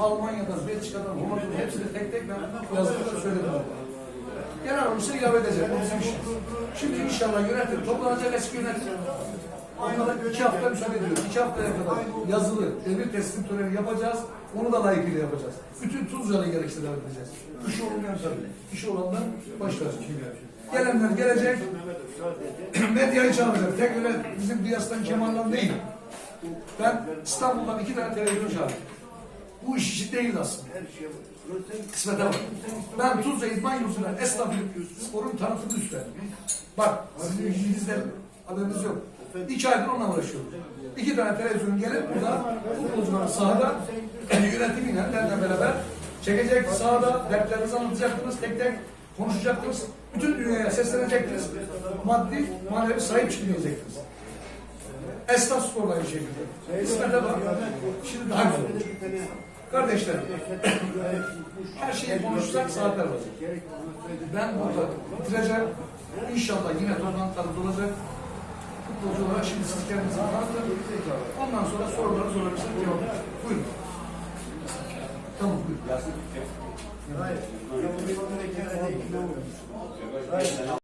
Almanya'dan, Belçika'dan, Hollanda'dan hepsini tek tek ben yazıda söyledim. Genel olursa ilave edeceğim. O bizim işimiz. Şimdi inşallah yönetim toplanacak eski yönetim. Onlara iki hafta müsaade ediyoruz. İki haftaya kadar yazılı devir teslim töreni yapacağız. Onu da layıkıyla yapacağız. Bütün Tuzla'yı gerekse davet edeceğiz. İşi olmayan tabii. İşi olanlar başlar. Gelenler gelecek. Medyayı çağıracak. Tek öyle bizim Diyas'tan Kemal'dan değil. Ben İstanbul'dan iki tane televizyon çağırdım. Bu iş işi değil aslında. Kısmete bak. Ben Tuzla İdman Yurdu'na esnafın sporun tanıtımını üstlendim. Bak sizin ilginizde haberiniz yok. İki aydır onunla uğraşıyorum. İki tane televizyon gelip burada futbolcular sahada yönetimiyle derle beraber çekecek sahada dertlerinizi anlatacaktınız tek tek konuşacaktınız. Bütün dünyaya seslenecektiniz. Maddi manevi sahip çıkmayacaktınız. Esnaf sporla aynı şekilde. Kısmete bak. Şimdi daha güzel olacak. Kardeşlerim, her şeyi konuşsak saatler olacak. Ben burada bitireceğim. İnşallah yine toplantılarımız olacak. Futbolcu olarak şimdi siz kendinizi tanıtın. Ondan sonra soruları sorabilirsiniz. Buyurun. Tamam buyurun.